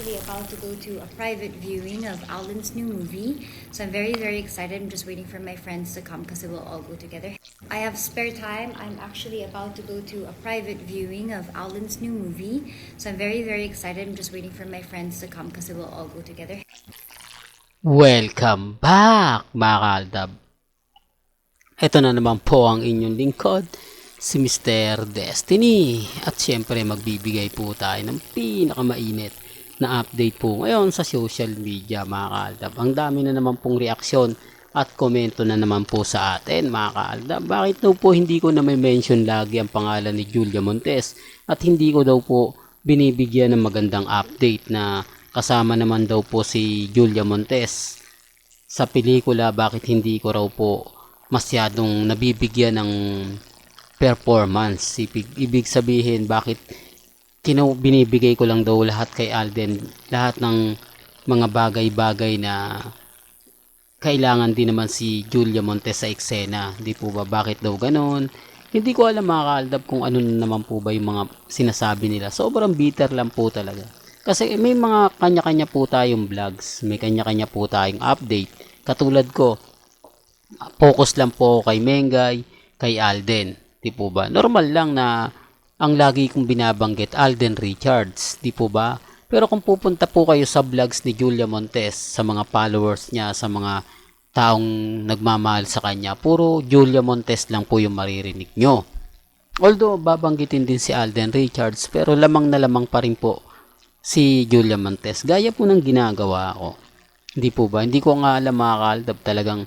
actually about to go to a private viewing of Alan's new movie. So I'm very, very excited. I'm just waiting for my friends to come because we'll all go together. I have spare time. I'm actually about to go to a private viewing of Alan's new movie. So I'm very, very excited. I'm just waiting for my friends to come because we'll all go together. Welcome back, mga kaaldab. Ito na naman po ang inyong lingkod, si Mr. Destiny. At syempre, magbibigay po tayo ng pinakamainit na update po ngayon sa social media, mga kaaldab. Ang dami na naman pong reaksyon at komento na naman po sa atin, mga kaaldab. Bakit daw po hindi ko na may mention lagi ang pangalan ni Julia Montes at hindi ko daw po binibigyan ng magandang update na kasama naman daw po si Julia Montes sa pelikula bakit hindi ko raw po masyadong nabibigyan ng performance ibig, ibig sabihin bakit kinu binibigay ko lang daw lahat kay Alden. Lahat ng mga bagay-bagay na kailangan din naman si Julia Montes sa eksena. Di po ba? Bakit daw ganon? Hindi ko alam mga kaaldab kung ano na naman po ba yung mga sinasabi nila. Sobrang bitter lang po talaga. Kasi may mga kanya-kanya po tayong vlogs, may kanya-kanya po tayong update. Katulad ko, focus lang po kay Mengay, kay Alden. Di po ba? Normal lang na ang lagi kong binabanggit, Alden Richards. Di po ba? Pero kung pupunta po kayo sa vlogs ni Julia Montes, sa mga followers niya, sa mga taong nagmamahal sa kanya, puro Julia Montes lang po yung maririnig nyo. Although babanggitin din si Alden Richards, pero lamang na lamang pa rin po si Julia Montes. Gaya po ng ginagawa ko. Hindi po ba? Hindi ko nga alam mga talagang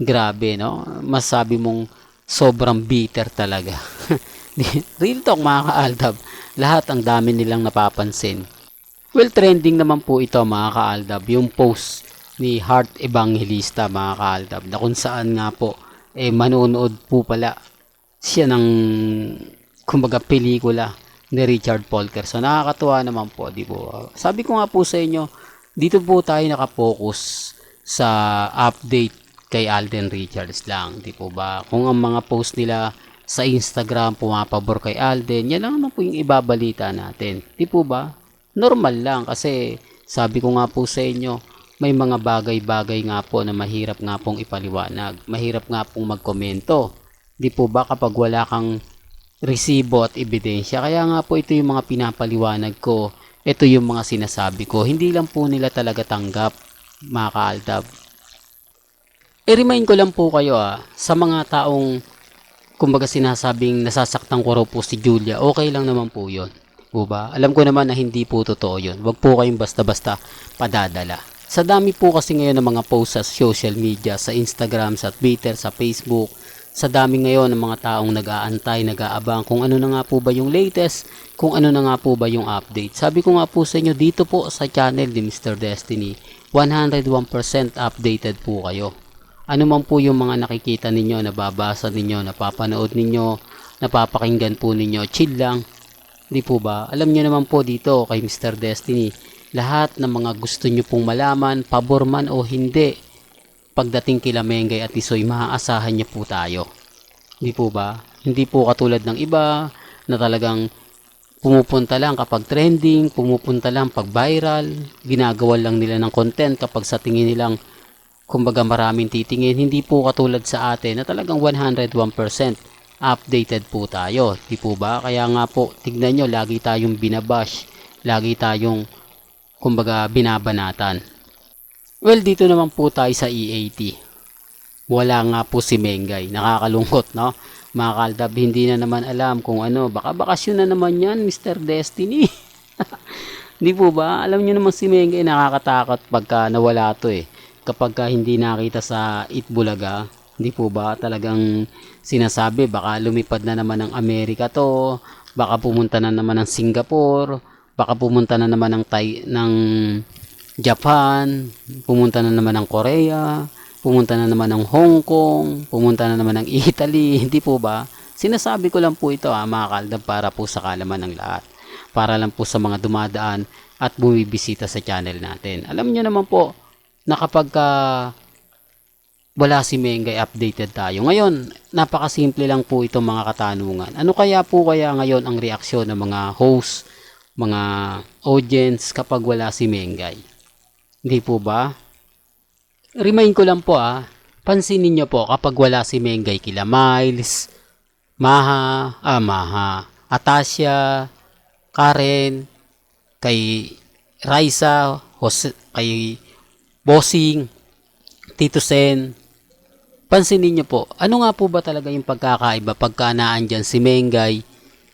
grabe, no? Masabi mong sobrang bitter talaga. Real talk mga kaaldab. Lahat ang dami nilang napapansin. Well, trending naman po ito mga kaaldab. Yung post ni Heart Evangelista mga kaaldab na kung saan nga po eh manonood po pala siya ng kumbaga pelikula ni Richard Polker. So nakakatuwa naman po, di po. Sabi ko nga po sa inyo, dito po tayo nakapokus sa update kay Alden Richards lang, di po ba? Kung ang mga post nila sa Instagram pumapabor kay Alden, yan lang naman po yung ibabalita natin. Di po ba? Normal lang kasi sabi ko nga po sa inyo, may mga bagay-bagay nga po na mahirap nga pong ipaliwanag. Mahirap nga pong magkomento. Di po ba kapag wala kang resibo at ebidensya. Kaya nga po ito yung mga pinapaliwanag ko. Ito yung mga sinasabi ko. Hindi lang po nila talaga tanggap, mga kaaldab. I-remind ko lang po kayo ah, sa mga taong kumbaga sinasabing nasasaktan ko raw po si Julia, okay lang naman po yun. Po ba? Alam ko naman na hindi po totoo yun. Huwag po kayong basta-basta padadala. Sa dami po kasi ngayon ng mga posts sa social media, sa Instagram, sa Twitter, sa Facebook, sa dami ngayon ng mga taong nag-aantay, nag-aabang kung ano na nga po ba yung latest, kung ano na nga po ba yung update. Sabi ko nga po sa inyo, dito po sa channel ni Mr. Destiny, 101% updated po kayo. Ano man po yung mga nakikita ninyo, nababasa ninyo, napapanood ninyo, napapakinggan po ninyo, chill lang. Di po ba? Alam niyo naman po dito kay Mr. Destiny, lahat ng mga gusto niyo pong malaman, pabor man o hindi, pagdating kila Mengay at Isoy, maaasahan niya po tayo. Hindi po ba? Hindi po katulad ng iba na talagang pumupunta lang kapag trending, pumupunta lang pag viral, ginagawa lang nila ng content kapag sa tingin nilang kumbaga maraming titingin. Hindi po katulad sa atin na talagang 101% updated po tayo. Di po ba? Kaya nga po, tignan nyo, lagi tayong binabash, lagi tayong kumbaga binabanatan. Well, dito naman po tayo sa EAT. Wala nga po si Mengay. Nakakalungkot, no? Mga kaldab, hindi na naman alam kung ano. Baka bakasyon na naman yan, Mr. Destiny. Hindi po ba? Alam nyo naman si Mengay, nakakatakot pagka nawala to eh. Kapag ka hindi nakita sa Itbulaga, hindi po ba talagang sinasabi, baka lumipad na naman ng Amerika to, baka pumunta na naman ng Singapore, baka pumunta na naman ng, Thai, ng Japan, pumunta na naman ng Korea, pumunta na naman ng Hong Kong, pumunta na naman ng Italy, hindi po ba? Sinasabi ko lang po ito ha, mga kaldab para po sa kalaman ng lahat. Para lang po sa mga dumadaan at bumibisita sa channel natin. Alam niyo naman po na kapag ka wala si Mengay updated tayo. Ngayon, napakasimple lang po itong mga katanungan. Ano kaya po kaya ngayon ang reaksyon ng mga host mga audience kapag wala si Mengay. Hindi po ba? Remind ko lang po ah, pansinin niyo po kapag wala si Mengay kila Miles, Maha, ah Maha, Atasha, Karen, kay Raisa, Jose, kay Bossing, Tito Sen. Pansinin niyo po, ano nga po ba talaga yung pagkakaiba pagka naandyan si Mengay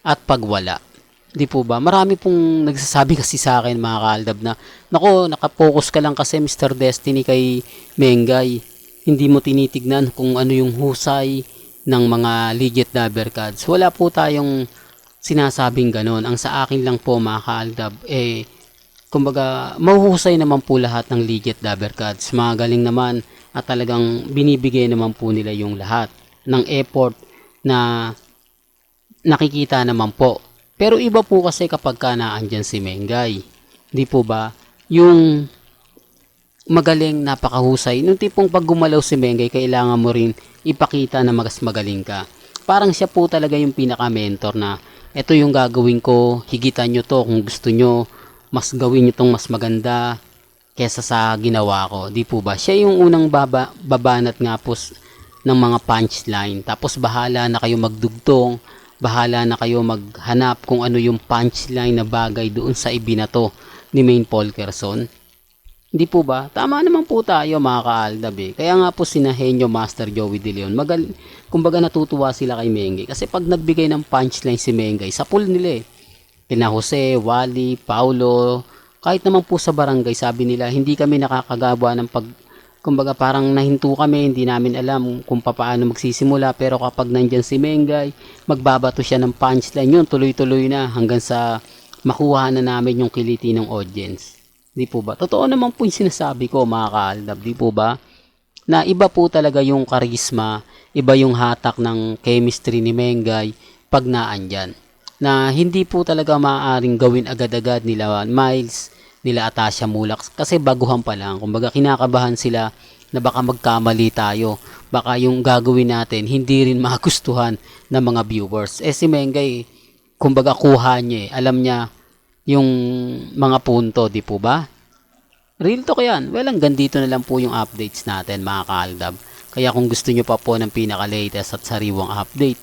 at pagwala? Di po ba? Marami pong nagsasabi kasi sa akin mga kaaldab na, nako, nakapokus ka lang kasi Mr. Destiny kay Mengay. Hindi mo tinitignan kung ano yung husay ng mga legit dabber cards. Wala po tayong sinasabing ganon. Ang sa akin lang po mga kaaldab, eh, kumbaga, mahuhusay naman po lahat ng legit dabber cards. Magaling naman at talagang binibigay naman po nila yung lahat ng effort na nakikita naman po. Pero iba po kasi kapag ka naandyan si Mengay. Di po ba? Yung magaling, napakahusay. Nung tipong pag gumalaw si Mengay, kailangan mo rin ipakita na mas magaling ka. Parang siya po talaga yung pinaka-mentor na ito yung gagawin ko, higitan nyo to kung gusto nyo, mas gawin nyo tong mas maganda kesa sa ginawa ko. Di po ba? Siya yung unang baba, babanat nga po ng mga punchline. Tapos bahala na kayo magdugtong, bahala na kayo maghanap kung ano yung punchline na bagay doon sa ibinato ni Main Polkerson. Hindi po ba? Tama naman po tayo mga kaaldab eh. Kaya nga po sina Henyo Master Joey De Leon, magal, kumbaga natutuwa sila kay Mengay. Kasi pag nagbigay ng punchline si Mengay, sa pool nila eh. Kina Jose, Wally, Paulo, kahit naman po sa barangay, sabi nila, hindi kami nakakagawa ng pag, kumbaga parang nahinto kami, hindi namin alam kung paano magsisimula, pero kapag nandyan si Mengay, magbabato siya ng punchline yun, tuloy-tuloy na hanggang sa makuha na namin yung kiliti ng audience. Di po ba? Totoo naman po yung sinasabi ko mga kaaldab, di po ba? Na iba po talaga yung karisma, iba yung hatak ng chemistry ni Mengay pag naandyan. Na hindi po talaga maaaring gawin agad-agad nila Miles, nila Atasha Mulak kasi baguhan pa lang. Kumbaga kinakabahan sila na baka magkamali tayo. Baka yung gagawin natin hindi rin magustuhan ng mga viewers. Eh si Mengay, kumbaga kuha niya eh. Alam niya yung mga punto, di po ba? Real talk yan. Well, hanggang dito na lang po yung updates natin mga kaaldab. Kaya kung gusto nyo pa po ng pinaka-latest at sariwang update,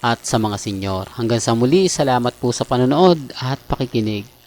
at sa mga senyor. Hanggang sa muli, salamat po sa panonood at pakikinig.